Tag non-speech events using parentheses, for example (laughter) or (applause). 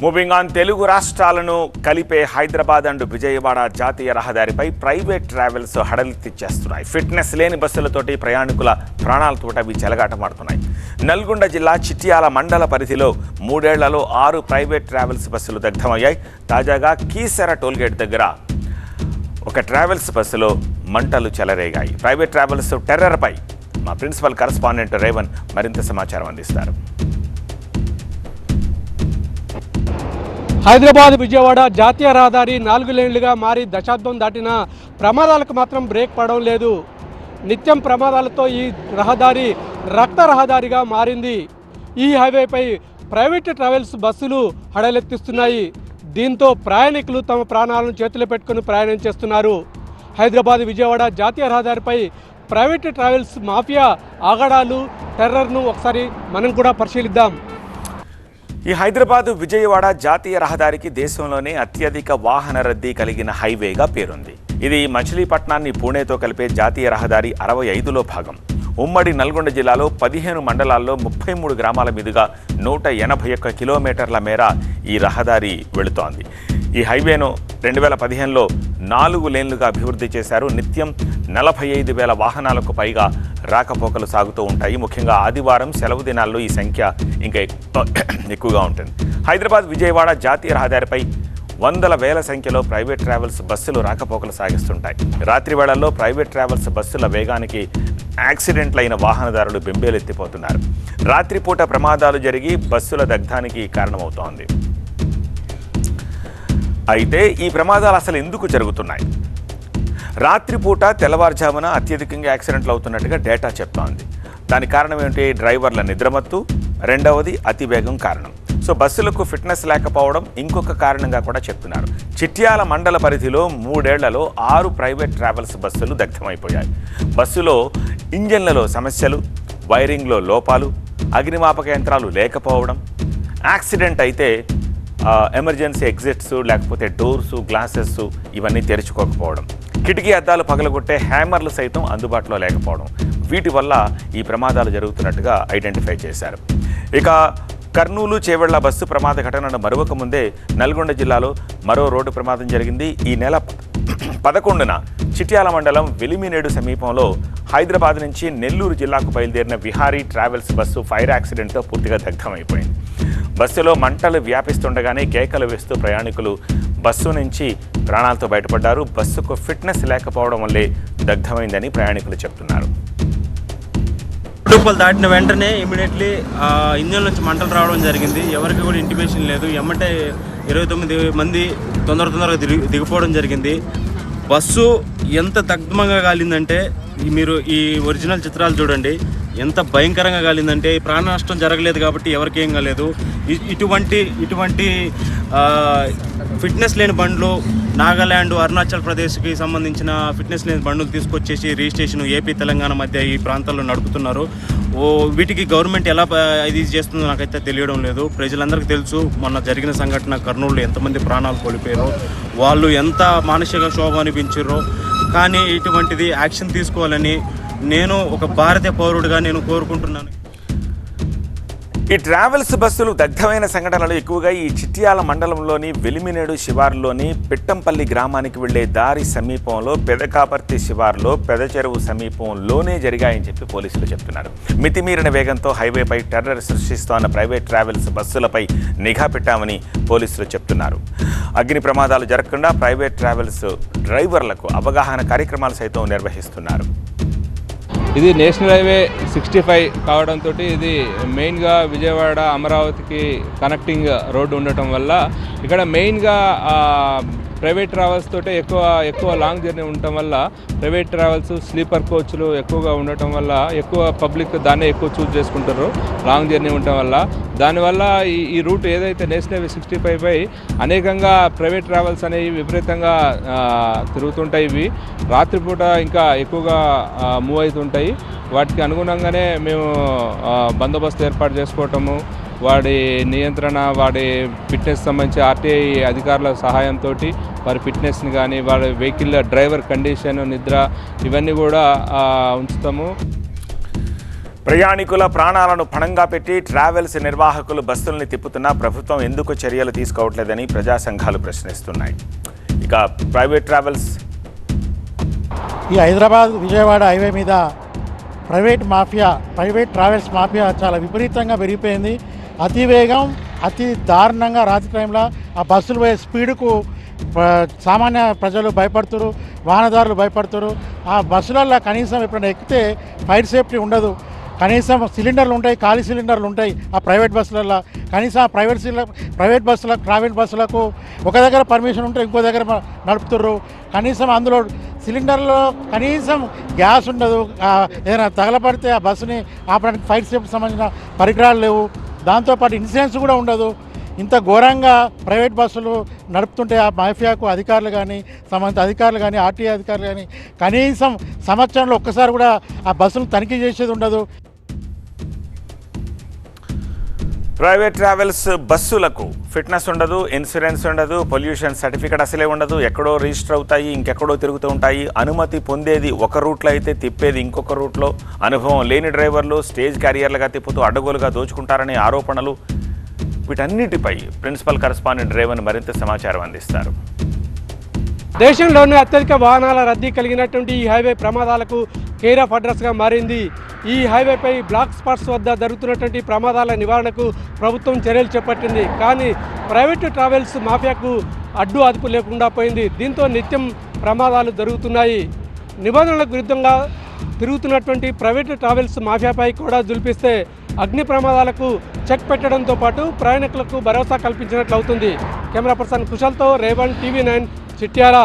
Moving on Telugu రాష్ట్రాలను కలిపే Hyderabad and Vijayawada జాతీయ రహదారిపై ప్రైవేట్ ట్రావెల్స్ హడలెత్తిచ్చేస్తున్నాయి. ఫిట్నెస్ లేని బస్సులతోటి ప్రయాణికుల ప్రాణాలతోటి అవి చెలగాటమాడుతున్నాయి. నల్గొండ జిల్లా చిట్యాల మండల పరిధిలో మూడేళ్ళలో ఆరు ప్రైవేట్ ట్రావెల్స్ బస్సులు దగ్ధమయ్యాయి. తాజాగా కీసర టోల్గేట్ దగ్గర ఒక ట్రావెల్స్ బస్సులో మంటలు చెలరేగాయి. ప్రైవేట్ ట్రావెల్స్ టెర్రర్పై మా ప్రిన్సిపల్ కరస్పాండెంట్ రేవన్ మరింత సమాచారం అందిస్తారు. హైదరాబాద్ విజయవాడ జాతీయ రహదారి నాలుగు లేన్లుగా మారి దశాబ్దం దాటిన ప్రమాదాలకు మాత్రం బ్రేక్ పడడం లేదు. నిత్యం ప్రమాదాలతో ఈ రహదారి రక్త రహదారిగా మారింది. ఈ హైవేపై ప్రైవేట్ ట్రావెల్స్ బస్సులు హడలెత్తిస్తున్నాయి. దీంతో ప్రయాణికులు తమ ప్రాణాలను చేతిలో పెట్టుకుని ప్రయాణం చేస్తున్నారు. హైదరాబాద్ విజయవాడ జాతీయ రహదారిపై ప్రైవేట్ ట్రావెల్స్ మాఫియా ఆగడాలు టెర్రర్ను ఒకసారి మనం కూడా పరిశీలిద్దాం. ఈ హైదరాబాదు విజయవాడ జాతీయ రహదారికి దేశంలోనే అత్యధిక వాహన రద్దీ కలిగిన హైవేగా పేరుంది. ఇది మచిలీపట్నాన్ని పూణేతో కలిపే జాతీయ రహదారి అరవై ఐదులో భాగం. ఉమ్మడి నల్గొండ జిల్లాలో పదిహేను మండలాల్లో ముప్పై మూడు గ్రామాల మీదుగా నూట ఎనభై ఒక్క కిలోమీటర్ల మేర ఈ రహదారి వెళుతోంది. ఈ హైవేను రెండు వేల పదిహేనులో నాలుగు లేన్లుగా అభివృద్ధి చేశారు. నిత్యం నలభై ఐదు వేల వాహనాలకు పైగా రాకపోకలు సాగుతూ ఉంటాయి. ముఖ్యంగా ఆదివారం సెలవు దినాల్లో ఈ సంఖ్య ఇంకా (coughs) ఎక్కువగా ఉంటుంది. హైదరాబాద్ విజయవాడ జాతీయ రహదారిపై వందల వేల సంఖ్యలో ప్రైవేట్ ట్రావెల్స్ బస్సులు రాకపోకలు సాగిస్తుంటాయి. రాత్రి వేళల్లో ప్రైవేట్ ట్రావెల్స్ బస్సుల వేగానికి యాక్సిడెంట్లైన వాహనదారులు బెంబేలెత్తిపోతున్నారు. రాత్రిపూట ప్రమాదాలు జరిగి బస్సుల దగ్ధానికి కారణమవుతోంది. అయితే ఈ ప్రమాదాలు అసలు ఎందుకు జరుగుతున్నాయి? రాత్రిపూట తెల్లవారుజామున అత్యధికంగా యాక్సిడెంట్లు అవుతున్నట్టుగా డేటా చెప్తోంది. దాని కారణం ఏమిటి? డ్రైవర్ల నిద్రమత్తు. రెండవది అతివేగం కారణం. సో బస్సులకు ఫిట్నెస్ లేకపోవడం ఇంకొక కారణంగా కూడా చెప్తున్నారు. చిట్యాల మండల పరిధిలో మూడేళ్ళలో ఆరు ప్రైవేట్ ట్రావెల్స్ బస్సులు దగ్ధమైపోయాయి. బస్సులో ఇంజన్లలో సమస్యలు వైరింగ్లో లోపాలు అగ్నిమాపక యంత్రాలు లేకపోవడం యాక్సిడెంట్ అయితే ఎమర్జెన్సీ ఎగ్జిట్స్ లేకపోతే డోర్సు గ్లాసెస్ ఇవన్నీ తెరుచుకోకపోవడం. కిటికీ అద్దాలు పగలగొట్టే హ్యామర్లు సైతం అందుబాటులో లేకపోవడం వీటి వల్ల ఈ ప్రమాదాలు జరుగుతున్నట్టుగా ఐడెంటిఫై చేశారు. ఇక కర్నూలు చేవెళ్ళ బస్సు ప్రమాద ఘటనను మరొక ముందే నల్గొండ జిల్లాలో మరో రోడ్డు ప్రమాదం జరిగింది. ఈ నెల పదకొండున చిట్యాల మండలం వెలిమినేడు సమీపంలో హైదరాబాద్ నుంచి నెల్లూరు జిల్లాకు బయలుదేరిన విహారీ ట్రావెల్స్ బస్సు ఫైర్ యాక్సిడెంట్తో పూర్తిగా దగ్ధమైపోయింది. బస్సులో మంటలు వ్యాపిస్తుండగానే కేకలు వేస్తూ ప్రయాణికులు బస్సు నుంచి ప్రాణాలతో బయటపడ్డారు. బస్సుకు ఫిట్నెస్ లేకపోవడం వల్లే దగ్ధమైందని ప్రయాణికులు చెప్తున్నారు. రూపాయలు దాటిన వెంటనే ఇమీడియట్లీ ఇంజన్ నుంచి మంటలు రావడం జరిగింది. ఎవరికి కూడా ఇంటిమేషన్ లేదు. ఎమ్మటే ఇరవై తొమ్మిది మంది తొందర తొందరగా దిగి దిగిపోవడం జరిగింది. బస్సు ఎంత దగ్ధమంగా కాలిందంటే మీరు ఈ ఒరిజినల్ చిత్రాలు చూడండి. ఎంత భయంకరంగా కాలిందంటే ప్రాణ నష్టం జరగలేదు కాబట్టి ఎవరికి ఏం కాలేదు. ఇ- ఇటువంటి ఇటువంటి ఫిట్నెస్ లేని బండ్లు నాగాల్యాండ్ అరుణాచల్ ప్రదేశ్కి సంబంధించిన ఫిట్నెస్ లేని బండ్లు తీసుకొచ్చేసి రిజిస్ట్రేషన్ ఏపీ తెలంగాణ మధ్య ఈ ప్రాంతాల్లో నడుపుతున్నారు. ఓ వీటికి గవర్నమెంట్ ఎలా ఇది చేస్తుందో నాకైతే తెలియడం లేదు. ప్రజలందరికీ తెలుసు మొన్న జరిగిన సంఘటన కర్నూలు ఎంతమంది ప్రాణాలు కోల్పోయారో వాళ్ళు ఎంత మానసిక శోభ అనిపించారో. కానీ ఇటువంటిది యాక్షన్ తీసుకోవాలని నేను ఒక భారతీయ పౌరుడిగా నేను కోరుకుంటున్నాను. ఈ ట్రావెల్స్ బస్సులు దగ్ధమైన సంఘటనలు ఎక్కువగా ఈ చిట్యాల మండలంలోని వెలిమినేడు శివారులోని పిట్టంపల్లి గ్రామానికి వెళ్ళే దారి సమీపంలో పెదకాపర్తి శివారులో పెదచెరువు సమీపంలోనే జరిగాయని చెప్పి పోలీసులు చెప్తున్నారు. మితిమీరిన వేగంతో హైవేపై టెర్రర్ సృష్టిస్తోన్న ప్రైవేట్ ట్రావెల్స్ బస్సులపై నిఘా పెట్టామని పోలీసులు చెప్తున్నారు. అగ్ని ప్రమాదాలు జరగకుండా ప్రైవేట్ ట్రావెల్స్ డ్రైవర్లకు అవగాహన కార్యక్రమాలు సైతం నిర్వహిస్తున్నారు. ఇది నేషనల్ హైవే సిక్స్టీ ఫైవ్ కావడంతో ఇది మెయిన్గా విజయవాడ అమరావతికి కనెక్టింగ్ రోడ్డు ఉండటం వల్ల ఇక్కడ మెయిన్గా ప్రైవేట్ ట్రావెల్స్ తోటే ఎక్కువ ఎక్కువ లాంగ్ జర్నీ ఉండటం వల్ల ప్రైవేట్ ట్రావెల్స్ స్లీపర్ కోచ్లు ఎక్కువగా ఉండటం వల్ల ఎక్కువ పబ్లిక్ దాన్నే ఎక్కువ చూస్ చేసుకుంటారు లాంగ్ జర్నీ ఉండటం వల్ల. దానివల్ల ఈ ఈ రూట్ ఏదైతే నేషనల్ హైవే సిక్స్టీ ఫైవ్ పై అనేకంగా ప్రైవేట్ ట్రావెల్స్ అనేవి విపరీతంగా తిరుగుతుంటాయి ఇవి. రాత్రిపూట ఇంకా ఎక్కువగా మూవ్ అవుతుంటాయి. వాటికి అనుగుణంగానే మేము బందోబస్తు ఏర్పాటు చేసుకోవటము వాడి నియంత్రణ వాడి ఫిట్నెస్ సంబంధించి ఆర్టీఐ అధికారుల సహాయంతో వారి ఫిట్నెస్ని కానీ వాడి వెహికల్ డ్రైవర్ కండిషన్ నిద్ర ఇవన్నీ కూడా ఉంచుతాము. ప్రయాణికుల ప్రాణాలను పణంగా పెట్టి ట్రావెల్స్ నిర్వాహకులు బస్సుల్ని తిప్పుతున్నా ప్రభుత్వం ఎందుకు చర్యలు తీసుకోవట్లేదని ప్రజా సంఘాలు ప్రశ్నిస్తున్నాయి. ఇక ప్రైవేట్ ట్రావెల్స్. ఈ హైదరాబాద్ విజయవాడ హైవే మీద private mafia private travels mafia చాలా విపరీతంగా పెరిగిపోయింది. అతి వేగం అతి దారుణంగా రాత్రి టైంలో ఆ బస్సులు పోయే స్పీడ్కు సామాన్య ప్రజలు భయపడుతురు వాహనదారులు భయపడుతురు. ఆ బస్సులలో కనీసం ఎప్పుడైనా ఎక్కితే ఫైర్ సేఫ్టీ ఉండదు. కనీసం సిలిండర్లు ఉంటాయి ఖాళీ సిలిండర్లు ఉంటాయి ఆ ప్రైవేట్ బస్సులలో కనీసం ఆ ప్రైవేట్ సిల ప్రైవేట్ బస్సులకు ప్రైవేట్ బస్సులకు ఒక దగ్గర పర్మిషన్ ఉంటే ఇంకో దగ్గర నడుపుతుర్రు. కనీసం అందులో సిలిండర్లో కనీసం గ్యాస్ ఉండదు. ఏదైనా తగలపడితే ఆ బస్సుని ఆపడానికి ఫైర్ సేఫ్టీ సంబంధించిన పరికరాలు లేవు. దాంతోపాటు ఇన్సూరెన్స్ కూడా ఉండదు. ఇంత ఘోరంగా ప్రైవేట్ బస్సులు నడుపుతుంటే ఆ మాఫియాకు అధికారులు కానీ సంబంధిత అధికారులు కానీ ఆర్టీఏ అధికారులు కానీ కనీసం సంవత్సరంలో ఒక్కసారి కూడా ఆ బస్సులు తనిఖీ చేసేది ఉండదు. ప్రైవేట్ ట్రావెల్స్ బస్సులకు ఫిట్నెస్ ఉండదు ఇన్సూరెన్స్ ఉండదు పొల్యూషన్ సర్టిఫికేట్ అసలే ఉండదు. ఎక్కడో రిజిస్టర్ అవుతాయి ఇంకెక్కడో తిరుగుతూ ఉంటాయి. అనుమతి పొందేది ఒక రూట్లో అయితే తిప్పేది ఇంకొక రూట్లో. అనుభవం లేని డ్రైవర్లు స్టేజ్ క్యారియర్లుగా తిప్పుతూ అడ్డగోలుగా దోచుకుంటారనే ఆరోపణలు. వీటన్నిటిపై ప్రిన్సిపల్ కరస్పాండెంట్ రేవన్ మరింత సమాచారం అందిస్తారు. దేశంలోనే అత్యధిక వాహనాల రద్దీ కలిగినటువంటి ఈ హైవే ప్రమాదాలకు కేర్ ఆఫ్ అడ్రస్గా మారింది. ఈ హైవేపై బ్లాక్ స్పాట్స్ వద్ద జరుగుతున్నటువంటి ప్రమాదాల నివారణకు ప్రభుత్వం చర్యలు చేపట్టింది. కానీ ప్రైవేటు ట్రావెల్స్ మాఫియాకు అడ్డు అదుపు లేకుండా పోయింది. దీంతో నిత్యం ప్రమాదాలు జరుగుతున్నాయి. నిబంధనలకు విరుద్ధంగా తిరుగుతున్నటువంటి ప్రైవేటు ట్రావెల్స్ మాఫియాపై కూడా జుల్పిస్తే అగ్ని ప్రమాదాలకు చెక్ పెట్టడంతో పాటు ప్రయాణికులకు భరోసా కల్పించినట్లు అవుతుంది కెమెరా పర్సన్ కుశల్తో రేవణ్ టీవీ నైన్ చిట్యాల.